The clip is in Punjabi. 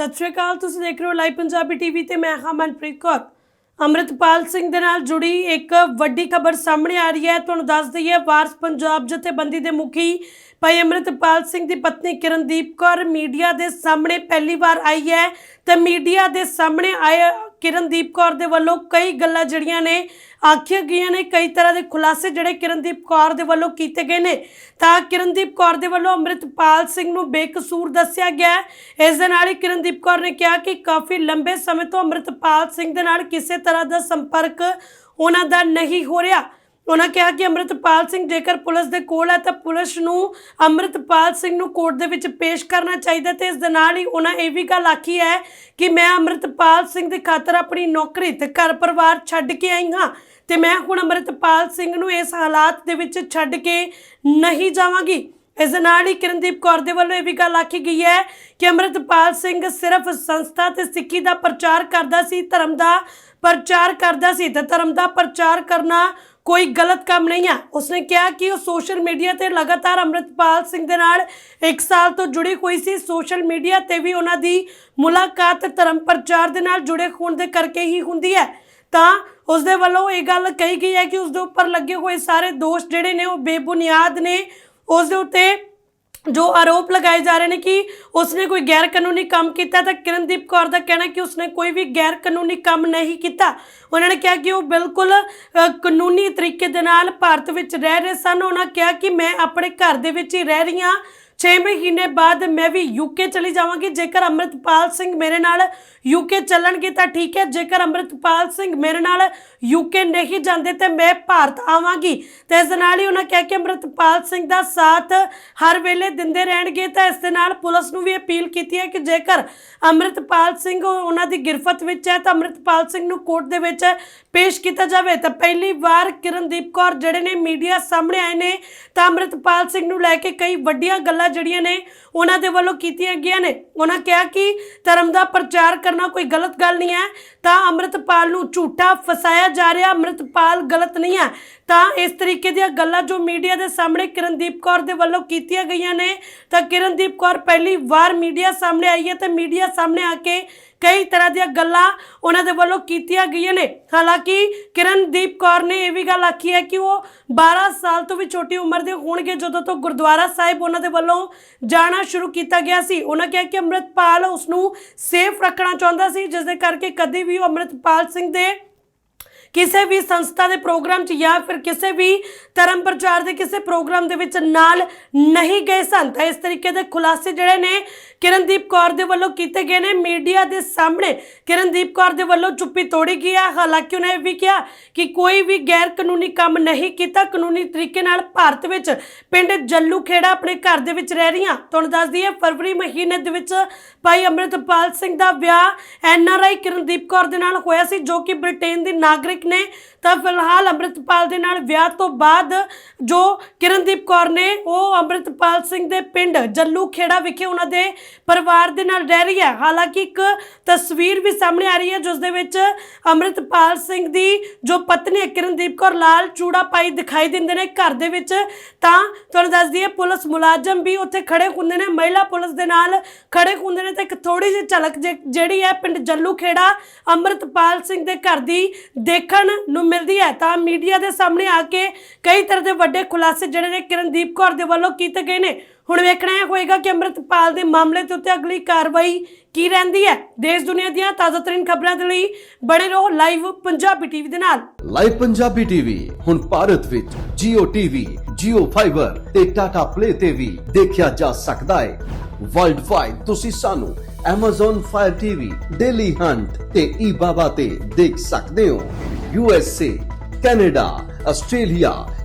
ਸਤਿ ਸ਼੍ਰੀ ਅਕਾਲ, ਤੁਸੀਂ ਦੇਖ ਰਹੇ ਹੋ ਲਾਈਵ ਪੰਜਾਬੀ ਟੀਵੀ ਤੇ ਮੈਂ ਹਾਂ ਮਨਪ੍ਰੀਤ ਕੌਰ। ਅੰਮ੍ਰਿਤਪਾਲ ਸਿੰਘ ਦੇ ਨਾਲ ਜੁੜੀ ਇੱਕ ਵੱਡੀ ਖਬਰ ਸਾਹਮਣੇ ਆ ਰਹੀ ਹੈ, ਤੁਹਾਨੂੰ ਦੱਸ ਦਈਏ, ਵਾਰਸ ਪੰਜਾਬ ਜਥੇਬੰਦੀ ਦੇ ਮੁਖੀ ਭਾਈ ਅੰਮ੍ਰਿਤਪਾਲ ਸਿੰਘ ਦੀ ਪਤਨੀ ਕਿਰਨਦੀਪ ਕੌਰ ਮੀਡੀਆ ਦੇ ਸਾਹਮਣੇ ਪਹਿਲੀ ਵਾਰ ਆਈ ਹੈ ਤੇ ਮੀਡੀਆ ਦੇ ਸਾਹਮਣੇ ਆਏ ਕਿਰਨਦੀਪ ਕੌਰ ਦੇ ਵੱਲੋਂ ਕਈ ਗੱਲਾਂ ਜਿਹੜੀਆਂ ਨੇ ਆਖੀਆਂ ਗਈਆਂ ਨੇ, ਕਈ ਤਰ੍ਹਾਂ ਦੇ ਖੁਲਾਸੇ ਜਿਹੜੇ ਕਿਰਨਦੀਪ ਕੌਰ ਦੇ ਵੱਲੋਂ ਕੀਤੇ ਗਏ ਨੇ। ਤਾਂ ਕਿਰਨਦੀਪ ਕੌਰ ਦੇ ਵੱਲੋਂ ਅੰਮ੍ਰਿਤਪਾਲ ਸਿੰਘ ਨੂੰ ਬੇਕਸੂਰ ਦੱਸਿਆ ਗਿਆ ਇਸ ਦੇ ਨਾਲ ਹੀ ਕਿਰਨਦੀਪ ਕੌਰ ਨੇ ਕਿਹਾ ਕਿ ਕਾਫੀ ਲੰਬੇ ਸਮੇਂ ਤੋਂ ਅੰਮ੍ਰਿਤਪਾਲ ਸਿੰਘ ਦੇ ਨਾਲ ਕਿਸੇ ਤਰ੍ਹਾਂ ਦਾ ਸੰਪਰਕ ਉਹਨਾਂ ਦਾ ਨਹੀਂ ਹੋ ਰਿਹਾ। ਉਹਨਾਂ ਕਿਹਾ ਕਿ ਅੰਮ੍ਰਿਤਪਾਲ ਸਿੰਘ ਜੇਕਰ ਪੁਲਿਸ ਦੇ ਕੋਲ ਹੈ ਤਾਂ ਪੁਲਿਸ ਨੂੰ ਅੰਮ੍ਰਿਤਪਾਲ ਸਿੰਘ ਨੂੰ ਕੋਰਟ ਦੇ ਵਿੱਚ ਪੇਸ਼ ਕਰਨਾ ਚਾਹੀਦਾ ਤੇ ਇਸ ਦੇ ਨਾਲ ਹੀ ਉਹਨਾਂ ਇਹ ਵੀ ਗੱਲ ਆਖੀ ਹੈ ਕਿ ਮੈਂ ਅੰਮ੍ਰਿਤਪਾਲ ਸਿੰਘ ਦੀ ਖਾਤਰ ਆਪਣੀ ਨੌਕਰੀ ਤੇ ਘਰ ਪਰਿਵਾਰ ਛੱਡ ਕੇ ਆਈ ਹਾਂ ਤੇ ਮੈਂ ਹੁਣ ਅੰਮ੍ਰਿਤਪਾਲ ਸਿੰਘ ਨੂੰ ਇਸ ਹਾਲਾਤ ਦੇ ਵਿੱਚ ਛੱਡ ਕੇ ਨਹੀਂ ਜਾਵਾਂਗੀ। ਇਸ ਦੇ ਨਾਲ ਹੀ ਕਿਰਨਦੀਪ ਕੌਰ ਦੇ ਵੱਲੋਂ ਇਹ ਵੀ ਗੱਲ ਆਖੀ ਗਈ ਹੈ ਕਿ ਅੰਮ੍ਰਿਤਪਾਲ ਸਿੰਘ ਸਿਰਫ ਸੰਸਥਾ ਤੇ ਸਿੱਖੀ ਦਾ ਪ੍ਰਚਾਰ ਕਰਦਾ ਸੀ, ਧਰਮ ਦਾ ਪ੍ਰਚਾਰ ਕਰਦਾ ਸੀ ਤੇ ਧਰਮ ਦਾ ਪ੍ਰਚਾਰ ਕਰਨਾ ਕੋਈ ਗਲਤ ਕੰਮ ਨਹੀਂ ਹੈ ਉਸਨੇ ਕਿਹਾ ਕਿ ਉਹ ਸੋਸ਼ਲ ਮੀਡੀਆ ਤੇ ਲਗਾਤਾਰ ਅੰਮ੍ਰਿਤਪਾਲ ਸਿੰਘ ਦੇ ਨਾਲ 1 ਸਾਲ ਤੋਂ ਜੁੜੀ ਹੋਈ ਸੀ। ਸੋਸ਼ਲ ਮੀਡੀਆ ਤੇ ਵੀ ਉਹਨਾਂ ਦੀ ਮੁਲਾਕਾਤ ਧਰਮ ਪ੍ਰਚਾਰ ਦੇ ਨਾਲ ਜੁੜੇ ਹੋਣ ਦੇ ਕਰਕੇ ਹੀ ਹੁੰਦੀ ਹੈ। ਤਾਂ ਉਸ ਦੇ ਵੱਲੋਂ ਇਹ ਗੱਲ ਕਹੀ ਗਈ ਹੈ ਕਿ ਉਸ ਦੇ ਉੱਪਰ ਲੱਗੇ ਹੋਏ ਸਾਰੇ ਦੋਸ਼ ਜਿਹੜੇ ਨੇ ਉਹ ਬੇਬੁਨਿਆਦ ਨੇ। ਉਸ ਦੇ ਉੱਤੇ ਜੋ ਆਰੋਪ ਲਗਾਏ ਜਾ ਰਹੇ ਨੇ ਕਿ ਉਸਨੇ ਕੋਈ ਗੈਰ ਕਾਨੂੰਨੀ ਕੰਮ ਕੀਤਾ ਤਾਂ ਕਿਰਨਦੀਪ ਕੌਰ ਦਾ ਕਹਿਣਾ ਕਿ ਉਸਨੇ ਕੋਈ ਵੀ ਗੈਰ ਕਾਨੂੰਨੀ ਕੰਮ ਨਹੀਂ ਕੀਤਾ। ਉਹਨਾਂ ਨੇ ਕਿਹਾ ਕਿ ਉਹ ਬਿਲਕੁਲ ਕਾਨੂੰਨੀ ਤਰੀਕੇ ਦੇ ਨਾਲ ਭਾਰਤ ਵਿੱਚ ਰਹਿ ਰਹੇ ਸਨ। ਉਹਨਾਂ ਕਿਹਾ ਕਿ ਮੈਂ ਆਪਣੇ ਘਰ ਦੇ ਵਿੱਚ ਹੀ ਰਹਿ ਰਹੀ ਹਾਂ। 6 ਮਹੀਨੇ ਬਾਅਦ ਮੈਂ ਵੀ ਯੂਕੇ ਚਲੀ ਜਾਵਾਂਗੀ। ਜੇਕਰ ਅੰਮ੍ਰਿਤਪਾਲ ਸਿੰਘ ਮੇਰੇ ਨਾਲ ਯੂਕੇ ਚੱਲਣਗੇ ਤਾਂ ਠੀਕ ਹੈ। ਜੇਕਰ ਅੰਮ੍ਰਿਤਪਾਲ ਸਿੰਘ ਮੇਰੇ ਨਾਲ ਯੂਕੇ ਨਹੀਂ ਜਾਂਦੇ ਤੇ ਮੈਂ ਭਾਰਤ ਆਵਾਂਗੀ। ਤੇ ਇਸ ਦੇ ਨਾਲ ਹੀ ਉਹਨਾਂ ਕਿਹਾ ਕਿ ਅੰਮ੍ਰਿਤਪਾਲ ਸਿੰਘ ਦਾ ਸਾਥ ਹਰ ਵੇਲੇ ਦਿੰਦੇ ਰਹਿਣਗੇ। ਤਾਂ ਇਸ ਦੇ ਨਾਲ ਪੁਲਿਸ ਨੂੰ ਵੀ ਅਪੀਲ ਕੀਤੀ ਹੈ ਕਿ ਜੇਕਰ ਅੰਮ੍ਰਿਤਪਾਲ ਸਿੰਘ ਉਹਨਾਂ ਦੀ ਗਿਰਫਤ ਵਿੱਚ ਹੈ ਤਾਂ ਅੰਮ੍ਰਿਤਪਾਲ ਸਿੰਘ ਨੂੰ ਕੋਰਟ ਦੇ ਵਿੱਚ ਪੇਸ਼ ਕੀਤਾ ਜਾਵੇ। ਤਾਂ ਪਹਿਲੀ ਵਾਰ ਕਿਰਨਦੀਪ ਕੌਰ ਜਿਹੜੇ ਨੇ ਮੀਡੀਆ ਸਾਹਮਣੇ ਆਏ ਨੇ ਤਾਂ ਅੰਮ੍ਰਿਤਪਾਲ ਸਿੰਘ ਨੂੰ ਲੈ ਕੇ ਕਈ ਵੱਡੀਆਂ ਗੱਲਾਂ ਜਿਹੜੀਆਂ ਨੇ ਉਹਨਾਂ ਦੇ ਵੱਲੋਂ ਕੀਤੀਆਂ ਗਈਆਂ ਨੇ। ਉਹਨਾਂ ਕਿਹਾ ਕਿ ਧਰਮ ਦਾ ਪ੍ਰਚਾਰ ਕਰਨਾ ਕੋਈ ਗਲਤ ਗੱਲ ਨਹੀਂ ਹੈ। ਤਾਂ ਅੰਮ੍ਰਿਤਪਾਲ ਨੂੰ ਝੂਠਾ ਫਸਾਇਆ ਜਾ ਰਿਹਾ। ਅੰਮ੍ਰਿਤਪਾਲ ਗਲਤ ਨਹੀਂ ਹੈ। ਤਾਂ ਇਸ ਤਰੀਕੇ ਦੀਆਂ ਗੱਲਾਂ ਜੋ ਮੀਡੀਆ ਦੇ ਸਾਹਮਣੇ ਕਿਰਨਦੀਪ ਕੌਰ ਦੇ ਵੱਲੋਂ ਕੀਤੀਆਂ ਗਈਆਂ ਨੇ, ਤਾਂ ਕਿਰਨਦੀਪ ਕੌਰ ਪਹਿਲੀ ਵਾਰ ਮੀਡੀਆ ਸਾਹਮਣੇ ਆਈ ਹੈ ਤੇ ਮੀਡੀਆ ਸਾਹਮਣੇ ਆ ਕੇ ਕਈ ਤਰ੍ਹਾਂ ਦੀਆਂ ਗੱਲਾਂ ਉਹਨਾਂ ਦੇ ਵੱਲੋਂ ਕੀਤੀਆਂ ਗਈਆਂ ਨੇ। ਹਾਲਾਂਕਿ ਕਿਰਨਦੀਪ ਕੌਰ ਨੇ ਇਹ ਵੀ ਗੱਲ ਆਖੀ ਹੈ ਕਿ ਉਹ 12 ਸਾਲ ਤੋਂ ਵੀ ਛੋਟੀ ਉਮਰ ਦੇ ਹੋਣਗੇ ਜਦੋਂ ਤੋਂ ਗੁਰਦੁਆਰਾ ਸਾਹਿਬ ਉਹਨਾਂ ਦੇ ਵੱਲੋਂ ਜਾਣਾ ਸ਼ੁਰੂ ਕੀਤਾ ਗਿਆ ਸੀ। ਉਹਨਾਂ ਕਿਹਾ ਕਿ ਅੰਮ੍ਰਿਤਪਾਲ ਉਸ ਨੂੰ ਸੇਫ ਰੱਖਣਾ ਚਾਹੁੰਦਾ ਸੀ, ਜਿਸ ਦੇ ਕਰਕੇ ਕਦੇ ਵੀ ਉਹ ਅੰਮ੍ਰਿਤਪਾਲ ਸਿੰਘ ਦੇ ਕਿਸੇ ਵੀ ਸੰਸਥਾ ਦੇ ਪ੍ਰੋਗਰਾਮ 'ਚ ਜਾਂ ਫਿਰ ਕਿਸੇ ਵੀ ਧਰਮ ਪ੍ਰਚਾਰ ਦੇ ਕਿਸੇ ਪ੍ਰੋਗਰਾਮ ਦੇ ਵਿੱਚ ਨਾਲ ਨਹੀਂ ਗਏ ਸਨ। ਤਾਂ ਇਸ ਤਰੀਕੇ ਦੇ ਖੁਲਾਸੇ ਜਿਹੜੇ ਨੇ ਕਿਰਨਦੀਪ ਕੌਰ ਦੇ ਵੱਲੋਂ ਕੀਤੇ ਗਏ ਨੇ ਮੀਡੀਆ ਦੇ ਸਾਹਮਣੇ। ਕਿਰਨਦੀਪ ਕੌਰ ਦੇ ਵੱਲੋਂ ਚੁੱਪੀ ਤੋੜੀ ਗਈ ਹੈ ਹਾਲਾਂਕਿ ਉਹਨੇ ਇਹ ਵੀ ਕਿਹਾ ਕਿ ਕੋਈ ਵੀ ਗੈਰ ਕਾਨੂੰਨੀ ਕੰਮ ਨਹੀਂ ਕੀਤਾ। ਕਾਨੂੰਨੀ ਤਰੀਕੇ ਨਾਲ ਭਾਰਤ ਵਿੱਚ ਪਿੰਡ ਜੱਲੂ ਖੇੜਾ ਆਪਣੇ ਘਰ ਦੇ ਵਿੱਚ ਰਹਿ ਰਹੀਆਂ। ਤੁਹਾਨੂੰ ਦੱਸ ਦਈਏ, ਫਰਵਰੀ ਮਹੀਨੇ ਦੇ ਵਿੱਚ ਭਾਈ ਅੰਮ੍ਰਿਤਪਾਲ ਸਿੰਘ ਦਾ ਵਿਆਹ N R I Kirandeep Kaur ਦੇ ਨਾਲ ਹੋਇਆ ਸੀ, ਜੋ ਕਿ ਬ੍ਰਿਟੇਨ ਦੀ ਨਾਗਰਿਕ ਨੇ। ਤਾਂ ਫਿਲਹਾਲ ਅੰਮ੍ਰਿਤਪਾਲ ਦੇ ਨਾਲ ਵਿਆਹ ਤੋਂ ਬਾਅਦ ਜੋ ਕਿਰਨਦੀਪ ਕੌਰ ਨੇ, ਉਹ ਅੰਮ੍ਰਿਤਪਾਲ ਸਿੰਘ ਦੇ ਪਿੰਡ ਜੱਲੂ ਖੇੜਾ ਵਿਖੇ ਉਹਨਾਂ ਦੇ ਪਰਿਵਾਰ ਦੇ ਨਾਲ ਰਹਿ ਰਹੀ ਹੈ। ਹਾਲਾਂਕਿ ਇੱਕ ਤਸਵੀਰ ਵੀ ਸਾਹਮਣੇ ਆ ਰਹੀ ਹੈ, ਜਿਸ ਦੇ ਵਿੱਚ ਅੰਮ੍ਰਿਤਪਾਲ ਸਿੰਘ ਦੀ ਜੋ ਪਤਨੀ ਕਿਰਨਦੀਪ ਕੌਰ, ਲਾਲ ਚੂੜਾ ਪਾਈ ਦਿਖਾਈ ਦਿੰਦੇ ਨੇ। ਘਰ ਦੇ ਵਿੱਚ ਤਾਂ ਤੁਹਾਨੂੰ ਦੱਸ ਦਈਏ, ਪੁਲਿਸ ਮੁਲਾਜ਼ਮ ਵੀ ਉੱਥੇ ਖੜੇ ਹੁੰਦੇ ਨੇ। ਮਹਿਲਾ ਪੁਲਿਸ ਦੇ ਨਾਲ ਖੜੇ ਹੁੰਦੇ ਨੇ ਤੇ ਇੱਕ ਥੋੜੀ ਜਿਹੀ ਝਲਕ ਜਿਹੜੀ ਹੈ, ਪਿੰਡ ਜੱਲੂ ਖੇੜਾ ਅੰਮ੍ਰਿਤਪਾਲ ਸਿੰਘ ਦੇ ਘਰ ਦੀ ਦੇਖਣ ਨੂੰ ਮਿਲਦੀ ਹੈ। ਤਾਂ ਮੀਡੀਆ ਦੇ ਸਾਹਮਣੇ ਆ ਕੇ ਕਈ ਤਰ੍ਹਾਂ ਦੇ ਵੱਡੇ ਖੁਲਾਸੇ ਜਿਹੜੇ ਨੇ ਕਿਰਨਦੀਪ ਕੌਰ ਦੇ ਵੱਲੋਂ ਕੀਤੇ ਗਏ ਨੇ। ਹੁਣ ਵੇਖਣਾ ਇਹ ਹੋਏਗਾ ਕਿ ਅੰਮ੍ਰਿਤਪਾਲ ਦੇ ਮਾਮਲੇ ਦੇ ਉੱਤੇ ਅਗਲੀ ਕਾਰਵਾਈ ਕੀ ਰਹਿੰਦੀ ਹੈ। ਦੇਸ਼ ਦੁਨੀਆ ਦੀਆਂ ਤਾਜ਼ਾਤਰੀਨ ਖਬਰਾਂ ਦੇ ਲਈ ਬਣੇ ਰਹੋ ਲਾਈਵ ਪੰਜਾਬੀ ਟੀਵੀ ਦੇ ਨਾਲ। ਲਾਈਵ ਪੰਜਾਬੀ ਟੀਵੀ ਹੁਣ ਭਾਰਤ ਵਿੱਚ Jio TV, Jio Fiber ਤੇ Tata Play ਤੇ ਵੀ ਦੇਖਿਆ ਜਾ ਸਕਦਾ ਹੈ। ਵਰਲਡ ਵਾਈਡ ਤੁਸੀਂ ਸਾਨੂੰ Amazon Fire TV, Daily Hunt ਤੇ eBaba ਤੇ ਦੇਖ ਸਕਦੇ ਹੋ। USA, Canada, Australia,